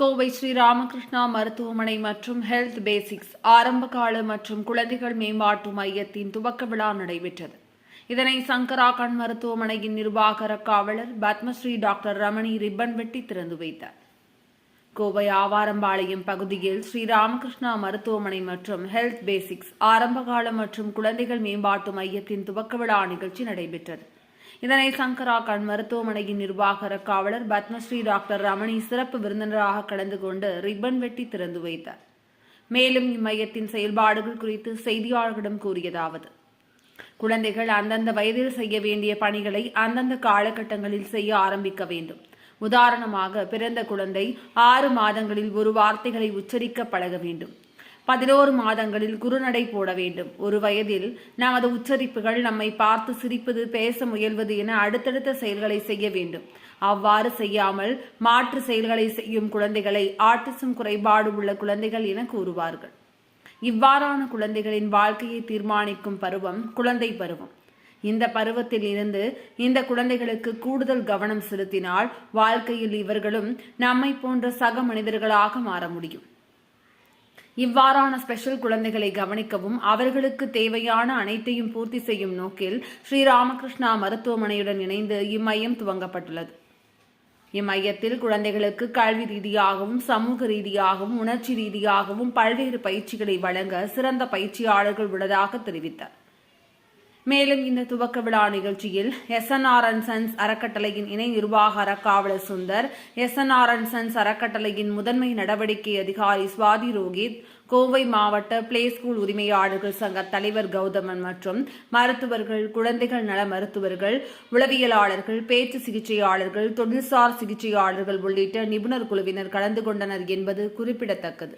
கோவை ஸ்ரீ ராமகிருஷ்ணா மருத்துவமனை மற்றும் health basics ஆரம்பகால மற்றும் குழந்தைகள் மேம்பாட்டு மையத்தின் துவக்க விழா நடைபெற்றது. இதனை சங்கரா கண் மருத்துவமனையின் நிர்வாக காவலர் பத்மஸ்ரீ டாக்டர் ரமணி ரிப்பன் வெட்டி திறந்து வைத்தார். கோவை ஆவாரம்பாளையம் பகுதியில் ஸ்ரீ ராமகிருஷ்ணா மருத்துவமனை மற்றும் ஹெல்த் பேசிக்ஸ் ஆரம்பகால மற்றும் குழந்தைகள் மேம்பாட்டு மையத்தின் துவக்க விழா நிகழ்ச்சி நடைபெற்றது. இதனை சங்கரா கண் மருத்துவமனையின் நிர்வாக காவலர் பத்மஸ்ரீ டாக்டர் ரமணி சிறப்பு விருந்தினராக கலந்து கொண்டு ரிப்பன் வெட்டி திறந்து வைத்தார். மேலும் இம்மையத்தின் செயல்பாடுகள் குறித்து செய்தியாளர்களிடம் கூறியதாவது குழந்தைகள் அந்தந்த வயதில் செய்ய வேண்டிய பணிகளை அந்தந்த காலகட்டங்களில் செய்ய ஆரம்பிக்க வேண்டும். உதாரணமாக பிறந்த குழந்தை ஆறு மாதங்களில் ஒரு வார்த்தைகளை உச்சரிக்க பழக வேண்டும். பதினோரு மாதங்களில் குறுநடை போட வேண்டும். ஒரு வயதில் நமது உச்சரிப்புகள் நம்மை பார்த்து சிரிப்பது பேச முயல்வது என அடுத்தடுத்த செயல்களை செய்ய வேண்டும். அவ்வாறு செய்யாமல் மாற்று செயல்களை செய்யும் குழந்தைகளை ஆட்டிசம் குறைபாடு உள்ள குழந்தைகள் என கூறுவார்கள். இவ்வாறான குழந்தைகளின் வாழ்க்கையை தீர்மானிக்கும் பருவம் குழந்தை பருவம். இந்த பருவத்தில் இருந்து இந்த குழந்தைகளுக்கு கூடுதல் கவனம் செலுத்தினால் வாழ்க்கையில் இவர்களும் நம்மை போன்ற சக மனிதர்களாக மாற முடியும். இவ்வாறான ஸ்பெஷல் குழந்தைகளை கவனிக்கவும் அவர்களுக்கு தேவையான அனைத்தையும் பூர்த்தி செய்யும் நோக்கில் ஸ்ரீராமகிருஷ்ணா மருத்துவமனையுடன் இணைந்து இம்மையம் துவங்கப்பட்டுள்ளது. இம்மையத்தில் குழந்தைகளுக்கு கல்வி ரீதியாகவும் சமூக ரீதியாகவும் உணர்ச்சி ரீதியாகவும் பல்வேறு பயிற்சிகளை வழங்க சிறந்த பயிற்சியாளர்கள் உள்ளதாக தெரிவித்தார். மேலும் இந்த துவக்க விழா நிகழ்ச்சியில் எஸ்என்ஆர் அண்ட் சன்ஸ் அறக்கட்டளையின் இணை நிர்வாக அறக்காவலர் சுந்தர் எஸ்என்ஆர் அண்ட் சன்ஸ் அறக்கட்டளையின் முதன்மை நடவடிக்கை அதிகாரி சுவாதி ரோகித் கோவை மாவட்ட பிளே ஸ்கூல் உரிமையாளர்கள் சங்க தலைவர் கௌதமன் மற்றும் மருத்துவர்கள் குழந்தைகள் நல மருத்துவர்கள் உளவியலாளர்கள் பேச்சு சிகிச்சையாளர்கள் தொழில்சார் சிகிச்சையாளர்கள் உள்ளிட்ட நிபுணர் குழுவினர் கலந்து கொண்டனர் என்பது குறிப்பிடத்தக்கது.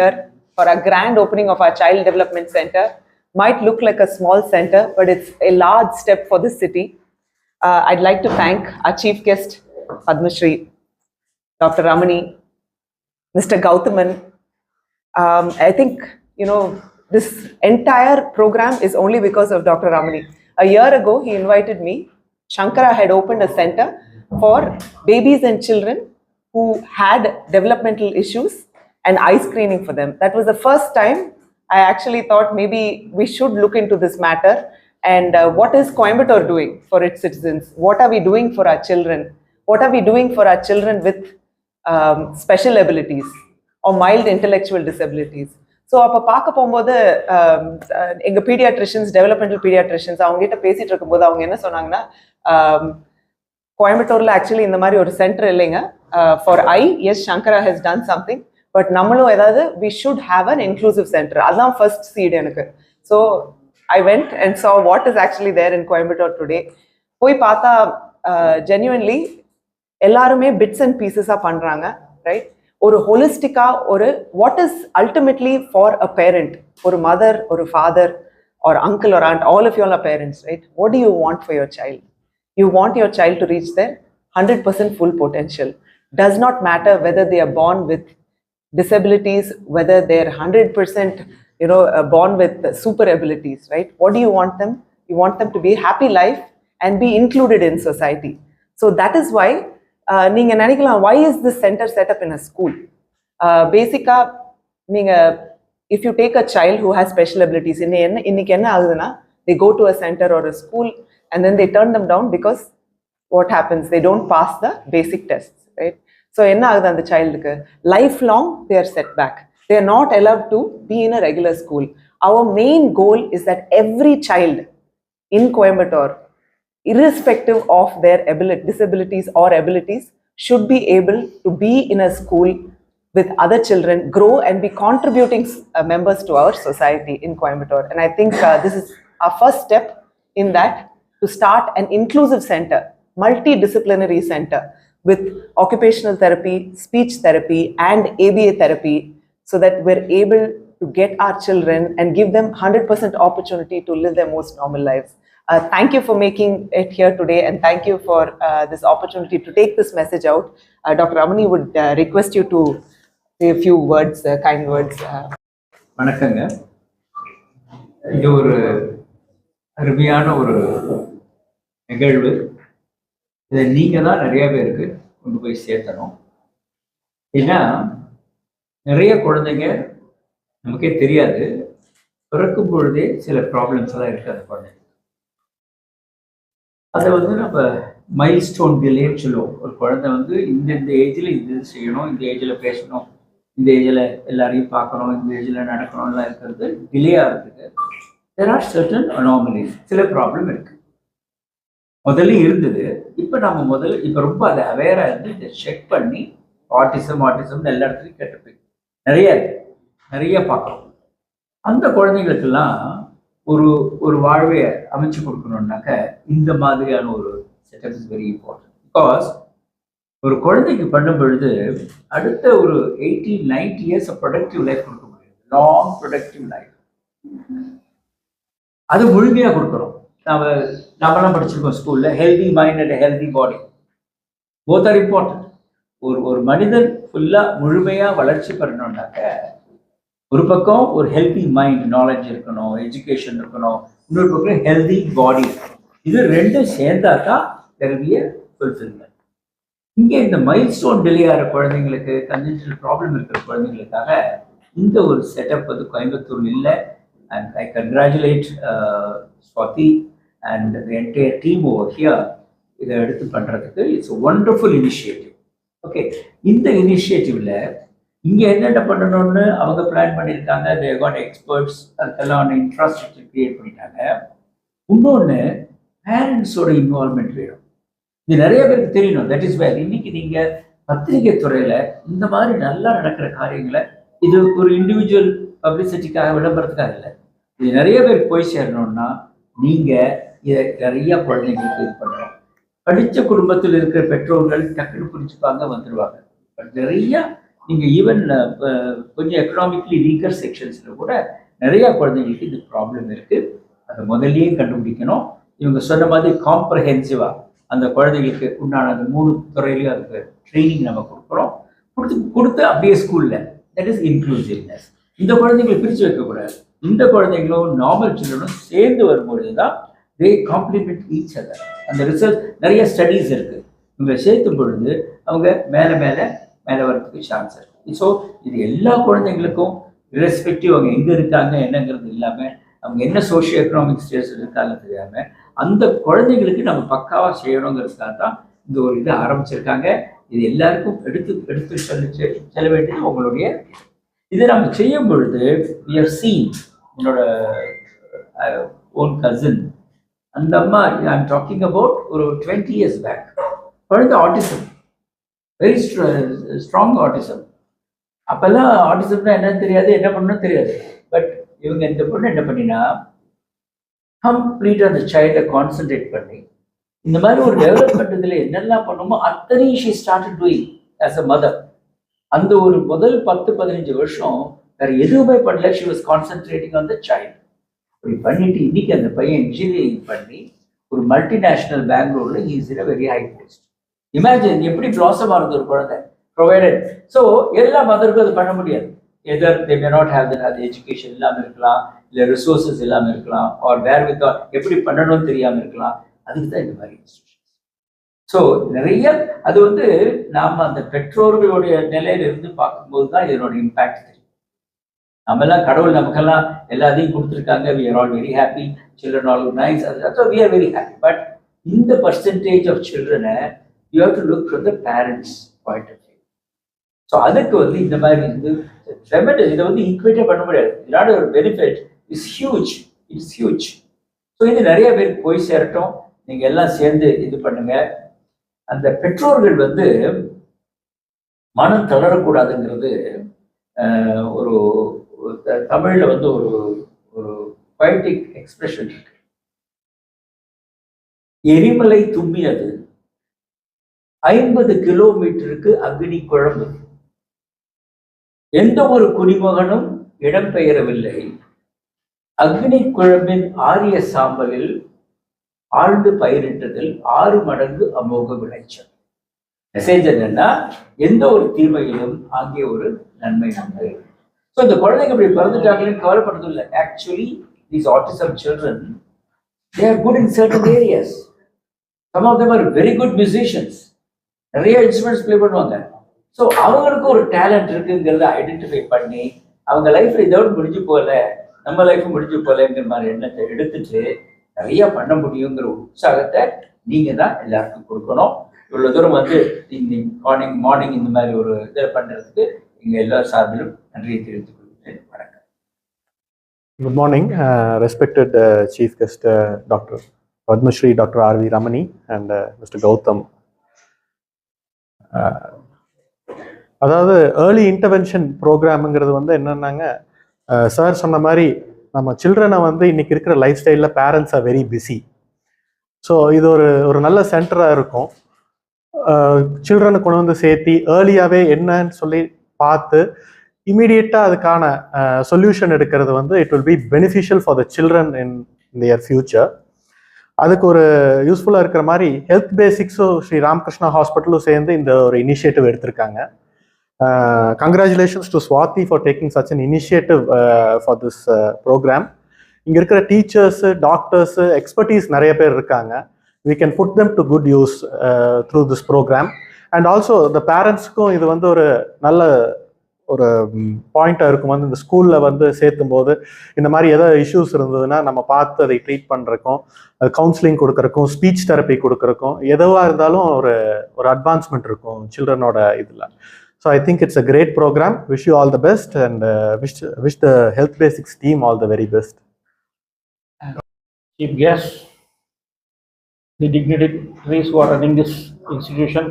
Here for a grand opening of our child development center might look like a small center, but it's a large step for the city. Uh, I'd like to thank our chief guest, Padma Shri, Dr. Ramani, Mr. Gautaman. Um, I think, you know, this entire program is only because of Dr. Ramani. A year ago, he invited me. Shankara had opened a center for babies and children who had developmental issues and eye screening for them. That was the first time I actually thought maybe we should look into this matter and uh, what is Coimbatore doing for its citizens? What are we doing for our children? What are we doing for our children with um, special abilities or mild intellectual disabilities? So அப்போ பார்க்க போகும்போது um, அஹ், எங்க paediatricians developmental paediatricians அவங்ககிட்ட பேசிட்டு இருக்கும்போது அவங்க என்ன சொன்னாங்கன்னா um, கோயம்புத்தூர்ல ஆக்சுவலி இந்த மாதிரி ஒரு சென்டர் இல்லைங்க for I S Sankara has done something but நம்மளும் ஏதாவது we should have an inclusive centre அதுதான் ஃபர்ஸ்ட் சீட் எனக்கு so I went and saw what is actually there in Coimbatore today போய் பார்த்தா ஜென்யூன்லி எல்லாருமே பிட்ஸ் அண்ட் பீசஸாக பண்ணுறாங்க right ஒரு ஹோலிஸ்டிக்கா ஒரு what is ultimately for a parent ஒரு மதர் ஒரு father or uncle or aunt, all of you all are parents, right? What do you want for your child? You want your child to reach their 100% full potential. Does not matter whether they are born with disabilities, whether they're 100%, you know, uh, born with super abilities, right? What do you want them? You want them to be happy life and be included in society. So that is why, uh, நீங்க நினைக்கலாம் why is this center set up in a school? Uh, பேசிக்கா நீங்க if you take a child who has special abilities இன்னை என்ன இன்னைக்கு என்ன ஆகுதுன்னா they go to a center or a school and then they turn them down because what happens they don't pass the basic tests right so என்ன ஆகுது அந்த சைல்டுக்கு life long they are set back they are not allowed to be in a regular school our main goal is that every child in coimbatore irrespective of their ability, disabilities or abilities, should be able to be in a school with other children, grow and be contributing uh, members to our society in Coimbatore. And I think uh, this is our first step in that to start an inclusive center, multidisciplinary center with occupational therapy, speech therapy, and ABA therapy so that we're able to get our children and give them 100% opportunity to live their most normal lives. Uh, thank you for making it here today and thank you for uh, this opportunity to take this message out. Uh, Dr. Ramani would uh, request you to say a few words, uh, kind words. Uh, வணக்கங்க இது ஒரு அருமையான ஒரு நிகழ்வு இதை நீங்கள் தான் நிறைய பேருக்கு கொண்டு போய் சேர்த்தணும். ஏன்னா நிறைய குழந்தைங்க நமக்கே தெரியாது. பிறக்கும் பொழுதே சில ப்ராப்ளம்ஸ் எல்லாம் இருக்கு அந்த குழந்தைங்க அதை வந்து நம்ம மைல் ஸ்டோன் டிலேன்னு சொல்லுவோம். ஒரு குழந்தை வந்து இந்தந்த ஏஜில் இந்த இது செய்யணும் இந்த ஏஜில் பேசணும் இந்த ஏஜில் எல்லாரையும் பார்க்கணும் இந்த ஏஜில் நடக்கணும்லாம் இருக்கிறது டிலே ஆகிறதுக்கு தெர் ஆர் சர்டன் அனாமலிஸ் சில ப்ராப்ளம் இருக்குது முதல்ல இருந்தது. இப்போ நம்ம முதல்ல இப்போ ரொம்ப அதை அவேராக இருந்து இதை செக் பண்ணி ஆட்டிசம் ஆட்டிசம் எல்லா இடத்துலையும் கேட்டு போய் நிறைய நிறைய பார்க்குறோம். அந்த குழந்தைங்களுக்கெல்லாம் ஒரு ஒரு வாழ்வை அமைச்சு கொடுக்கணும்னாக்க இந்த மாதிரியான ஒரு setup is very important because ஒரு குழந்தைக்கு பண்ணும் பொழுது அடுத்த ஒரு eighty ninety years productive life கொடுக்க முடியும் லாங் ப்ரொடக்டிவ் லைஃப் அது முழுமையாக கொடுக்குறோம் நம்ம நம்மலாம் படிச்சிருக்கோம் ஸ்கூலில் healthy mind and healthy body both are important ஒரு ஒரு மனிதன் ஃபுல்லாக முழுமையாக வளர்ச்சி பெறணும்னாக்க ஒரு பக்கம் ஒரு ஹெல்தி மைண்ட் நாலேஜ் இருக்கணும் எஜுகேஷன் இருக்கணும் இன்னொரு பக்கம் ஹெல்தி பாடி இது ரெண்டும் சேர்ந்தா தான் தெரவிய ஃபுல்ஃபில்மெண்ட் இங்கே இந்த மைல் ஸ்டோன் டிலே ஆகிற குழந்தைங்களுக்கு கன்ஜென்ஷனல் ப்ராப்ளம் இருக்கிற குழந்தைங்களுக்காக இந்த ஒரு செட்டப் வந்து கோயம்புத்தூர் இல்லை. And I uh, Swati Swati and entire team over here. இதை எடுத்து பண்ணுறதுக்கு இட்ஸ் ஒண்டர்ஃபுல் இனிஷியேட்டிவ் ஓகே இந்த இனிஷியேட்டிவில் இங்கே என்னென்ன பண்ணணும்னு அவங்க பிளான் பண்ணியிருக்காங்க? தே காட் எக்ஸ்பர்ட்ஸ் அதுக்கெல்லாம் இன்ஃப்ராஸ்ட்ரக்சர் கிரியேட் பண்ணிட்டாங்க. இன்னொன்று பேரண்ட்ஸோட இன்வால்மெண்ட் வேணும். இது நிறைய பேருக்கு தெரியணும். தட் இஸ் வேர் இன்னைக்கு நீங்கள் பத்திரிகை துறையில் இந்த மாதிரி நல்லா நடக்கிற காரியங்களை இது ஒரு இண்டிவிஜுவல் பப்ளிசிட்டிக்காக விளம்பரத்துக்காக இல்லை. இது நிறைய பேர் போய் சேரணும்னா நீங்கள் இதை நிறைய குழந்தைங்களுக்கு இது பண்ணுறோம் படித்த குடும்பத்தில் இருக்கிற பெற்றோர்கள் டக்குன்னு புரிஞ்சுப்பாங்க வந்துடுவாங்க பட் நிறையா நீங்கள் ஈவன் கொஞ்சம் எக்கனாமிக்லி வீக்கர் செக்ஷன்ஸில் கூட நிறையா குழந்தைங்களுக்கு இந்த ப்ராப்ளம் இருக்குது அதை முதல்லயே கண்டுபிடிக்கணும். இவங்க சொன்ன மாதிரி காம்ப்ரஹென்சிவாக அந்த குழந்தைகளுக்கு உண்டான அந்த மூணு துறையிலையும் அதுக்கு ட்ரைனிங் நம்ம கொடுக்குறோம். கொடுத்து கொடுத்து அப்படியே ஸ்கூலில் தட் இஸ் இன்க்ளூசிவ்னஸ் இந்த குழந்தைங்களை பிரித்து வைக்கக்கூடாது. இந்த குழந்தைங்களும் நார்மல் சில்ட்ரனும் சேர்ந்து வரும்பொழுது தான் தே காம்ப்ளிமெண்ட் ஈச் அதர் அந்த ரிசல்ட் நிறைய ஸ்டடீஸ் இருக்குது இவங்க சேர்த்தும் பொழுது அவங்க மேலே மேலே மேலே வரதுக்கு சான்ஸ் இருக்குது ஸோ இது எல்லா குழந்தைங்களுக்கும் ரெஸ்பெக்டிவ் அவங்க எங்கே இருக்காங்க என்னங்கிறது இல்லாமல் அவங்க என்ன சோஷியோ எக்கனாமிக் ஸ்டேஜ் இருக்காங்க தெரியாமல் அந்த குழந்தைங்களுக்கு நம்ம பக்காவாக செய்யணுங்கிறதுக்காக தான் இந்த ஒரு இது ஆரம்பிச்சிருக்காங்க. இது எல்லாருக்கும் எடுத்து எடுத்து செல்ல செல்ல வேண்டியது உங்களுடைய இதை நம்ம செய்யும் பொழுது வி ஆர் சீன் என்னோட ஓன் கசின் அந்த அம்மா ஐம் டாக்கிங் அபவுட் ஒரு டுவெண்ட்டி இயர்ஸ் பேக் குழந்தை ஆட்டிசம் வெரி ஸ்ட்ராங் ஆட்டிசம் அப்போல்லாம் ஆட்டிசம்னா என்னன்னு தெரியாது என்ன பண்ணணும் தெரியாது. பட் இவங்க இந்த பொண்ணு என்ன பண்ணினா கம்ப்ளீட்டாக அந்த சைல்டை கான்சென்ட்ரேட் பண்ணி இந்த மாதிரி ஒரு டெவலப்மெண்ட் இதில் என்னெல்லாம் பண்ணுமோ அத்தனை she start doing as a mother அந்த ஒரு முதல் பத்து பதினஞ்சு வருஷம் வேற எதுவுமே பண்ணல. She was concentrating on the child அப்படி பண்ணிட்டு இன்னைக்கு அந்த பையன் இன்ஜினியரிங் பண்ணி ஒரு மல்டிநேஷனல் பெங்களூர்ல is in very high post imagine எப்படி ப்ளாசம் ஆகுது ஒரு குழந்தை. ப்ரொவைடட் ஸோ எல்லா மதருக்கும் அது பண்ண முடியாது. Either they may not have that அது எஜுகேஷன் இல்லாமல் இருக்கலாம் இல்லை ரிசோர்சஸ் இல்லாமல் இருக்கலாம் ஆர் வேர் வித் எப்படி பண்ணணும்னு தெரியாமல் இருக்கலாம். அதுக்கு தான் இந்த மாதிரி ஸோ நிறைய அது வந்து நாம் அந்த பெற்றோர்களுடைய நிலையில இருந்து பார்க்கும்போது தான் இதனோட இம்பேக்ட் தெரியும். நம்மெல்லாம் கடவுள் நமக்கெல்லாம் எல்லாத்தையும் கொடுத்துருக்காங்க. We are all very happy children all nice அது we are very happy but இந்த percentage of சில்ட்ரனை you have to look from the parents point of view so அதுக்கு வந்து இந்த மாதிரி வந்து ட்ரெமெண்டஸ் இதை வந்து ஈக்குவேட்டே பண்ண முடியாது. இதனால ஒரு benefit is huge it's huge so இது நிறைய பேருக்கு போய் சேரட்டும். நீங்கள் எல்லாம் சேர்ந்து இது பண்ணுங்க. அந்த பெற்றோர்கள் வந்து மனம் தளரக்கூடாதுங்கிறது ஒரு தமிழ்ல வந்து ஒரு ஒரு poetic எக்ஸ்பிரஷன் இருக்கு. எரிமலை தும்பியது. ஐம்பது கிலோமீட்டருக்கு அக்னி குழம்பு. எந்த ஒரு குடிமகனும் இடம்பெயரவில்லை. அக்னி குழம்பின் ஆரிய சாம்பலில் ஆழ்ந்து பயிரிட்டதில் ஆறு மடங்கு அமோக விளைச்சல். மெசேஜ் என்னன்னா எந்த ஒரு தீமையிலும் அங்கே ஒரு நன்மை நன்மை ஸோ இந்த குழந்தைங்க இப்படி பிறந்துட்டாங்களேன்னு கவலைப்படுறது இல்லை actually these autism children they are good in certain areas some of them are very good musicians நிறைய இன்ஸ்ட்ருமெண்ட்ஸ் ப்ளே பண்ணுவாங்க. ஸோ அவங்களுக்கு ஒரு டேலண்ட் இருக்குங்கிறத ஐடென்டிஃபை பண்ணி அவங்க லைஃப்ல இதோட முடிஞ்சு போகல நம்ம லைஃப் முடிஞ்சு போகலங்கிற மாதிரி எண்ணத்தை எடுத்துட்டு நிறைய பண்ண முடியுங்கிற ஒரு உற்சாகத்தை நீங்க தான் எல்லாருக்கும் கொடுக்கணும். இவ்வளோ தூரம் வந்து இன்னைக்கு மார்னிங் மார்னிங் இந்த மாதிரி ஒரு இதை பண்ணுறதுக்கு எங்கள் எல்லா சார்பிலும் நன்றியை தெரிவித்துக் கொள்கிறேன் வணக்கம் Good morning, uh, respected uh, Chief Guest uh, Dr. Padma Dr. R.V. Ramani and uh, Mr. Gautam. Uh, அதாவது ஏர்லி இன்டர்வென்ஷன் ப்ரோக்ராமுங்கிறது வந்து என்னன்னாங்க uh, சார் சொன்ன மாதிரி நம்ம சில்ட்ரனை வந்து இன்னைக்கு இருக்கிற லைஃப் ஸ்டைலில் parents are very busy so இது ஒரு ஒரு நல்ல சென்டராக இருக்கும் uh, சில்ட்ரனை கொண்டு வந்து சேர்த்தி ஏர்லியாகவே என்னன்னு சொல்லி பார்த்து இமீடியட்டாக அதுக்கான சொல்யூஷன் எடுக்கிறது வந்து it will be beneficial for the children in their future அதுக்கு ஒரு யூஸ்ஃபுல்லாக இருக்கிற மாதிரி ஹெல்த் பேசிக்ஸும் ஸ்ரீ ராமகிருஷ்ணா ஹாஸ்பிட்டலும் சேர்ந்து இந்த ஒரு இனிஷியேட்டிவ் எடுத்திருக்காங்க. Congratulations to Swati for taking such an initiative for this programme இங்கே இருக்கிற டீச்சர்ஸு டாக்டர்ஸு எக்ஸ்பர்டீஸ் நிறைய பேர் இருக்காங்க. We can put them to good use through this programme and also the பேரண்ட்ஸுக்கும் இது வந்து ஒரு நல்ல ஒரு பாயிண்டாக இருக்கும். வந்து இந்த ஸ்கூலில் வந்து சேர்த்தும் போது இந்த மாதிரி எதோ இஷ்யூஸ் இருந்ததுன்னா நம்ம பார்த்து அதை ட்ரீட் பண்ணுறக்கும் கவுன்சிலிங் கொடுக்குறக்கும் ஸ்பீச் தெரப்பி கொடுக்குறக்கும் எதுவாக இருந்தாலும் ஒரு ஒரு அட்வான்ஸ்மெண்ட் இருக்கும் சில்ட்ரனோட இதில். So I think it's a great programme wish you all the best and wish wish the health basics team all the very best chief guests, the dignitaries who are running this institution,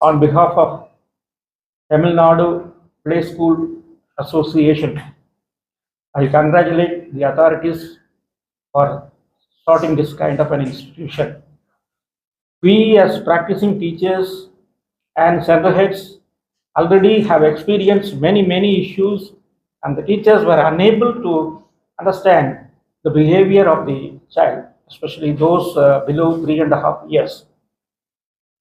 on behalf of Tamil Nadu Play School Association, I congratulate the authorities for starting this kind of an institution. We as practicing teachers and center heads already have experienced many, many issues and the teachers were unable to understand the behavior of the child, especially those uh, below three and a half years.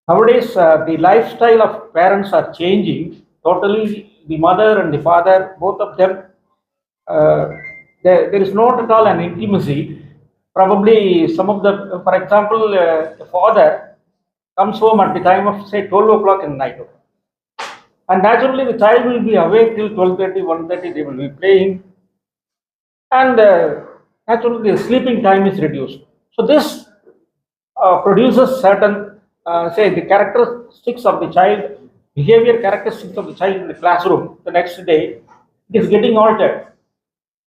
Nowadays, uh, the lifestyle of parents are changing. Totally, the mother and the father, both of them, uh, there, there is not at all an intimacy. Probably some of the, for example, uh, the father comes home at the time of say 12 o'clock in the night. And naturally, the child will be awake till 12:30, 1:30. They will be playing, and uh, naturally, the sleeping time is reduced. So this uh, produces certain, uh, say, the characteristics of the child, behavior characteristics of the child in the classroom. The next day, it is getting altered.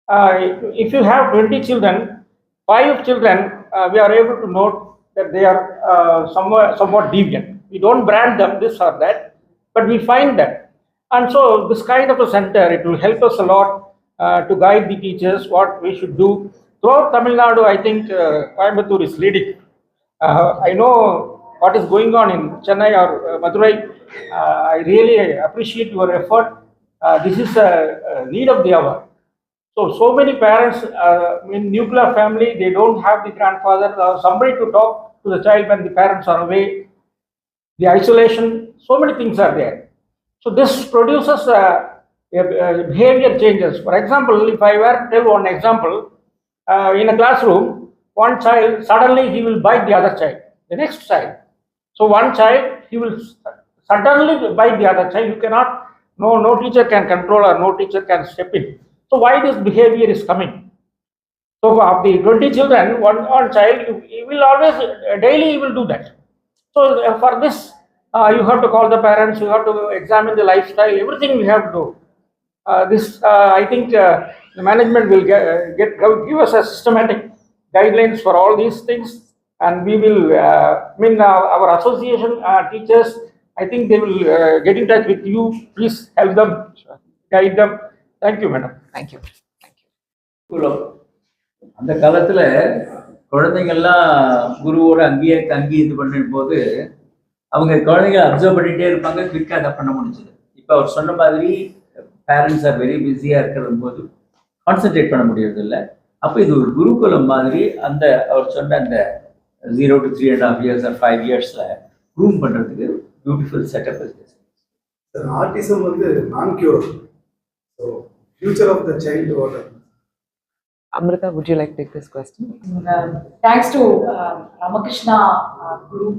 Uh, if you have 20 children, five children, uh, we are able to note that they are uh, somewhat, somewhat deviant. We don't brand them this or that, but we find that. And so, this kind of a center, it will help us a lot uh, to guide the teachers what we should do. Throughout Tamil Nadu, I think uh, Coimbatore is leading Uh, I know what is going on in Chennai or uh, Madurai. Uh, I really appreciate your effort. Uh, this is a, need of the hour. So, so many parents uh, in nuclear family, they don't have the grandfather or somebody to talk to the child when the parents are away. The isolation, so many things are there. So, this produces behavior changes. For example, if I were to tell one example, uh, in a classroom, one child suddenly he will bite the other child, the next child. So, one child he will suddenly by the other child. You cannot, no, no teacher can control or no teacher can step in. So why this behavior is coming? So of the 20 children, one, child, will always, daily will do that. So for this, uh, you have to call the parents, you have to examine the lifestyle, everything we have to do. Uh, this, uh, I think uh, the management will get, uh, get, give us a systematic guidelines for all these things. And we will, uh, I mean, uh, our association teachers, I think they will uh, get in touch with you. Please help them, guide them. Thank you, madam. Thank you. அந்த காலத்துல குழந்தைங்கள்லாம் குருவோட அங்கேயே தங்கி இது பண்ணும் போது அவங்க குழந்தைங்க அப்சர்வ் பண்ணிட்டே இருப்பாங்க குவிக்காக அதை பண்ண முடிஞ்சது இப்போ அவர் சொன்ன மாதிரி பேரண்ட்ஸ் ஆர் வெரி பிஸியாக இருக்கிற போது கான்சென்ட்ரேட் பண்ண முடியறது இல்லை அப்போ இது ஒரு குருகுலம் மாதிரி அந்த அவர் சொன்ன அந்த zero to three and half years or five இயர்ஸில் க்ரூம் பண்ணுறதுக்கு பியூட்டிஃபுல் செட்டப் சார் ஆட்டிசம் வந்து non curable so future of the child water Amrita, would you like to take this question? Um, thanks to um, Ramakrishna uh, Group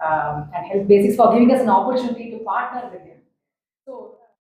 um, and Health Basics for giving us an opportunity to partner with them. So.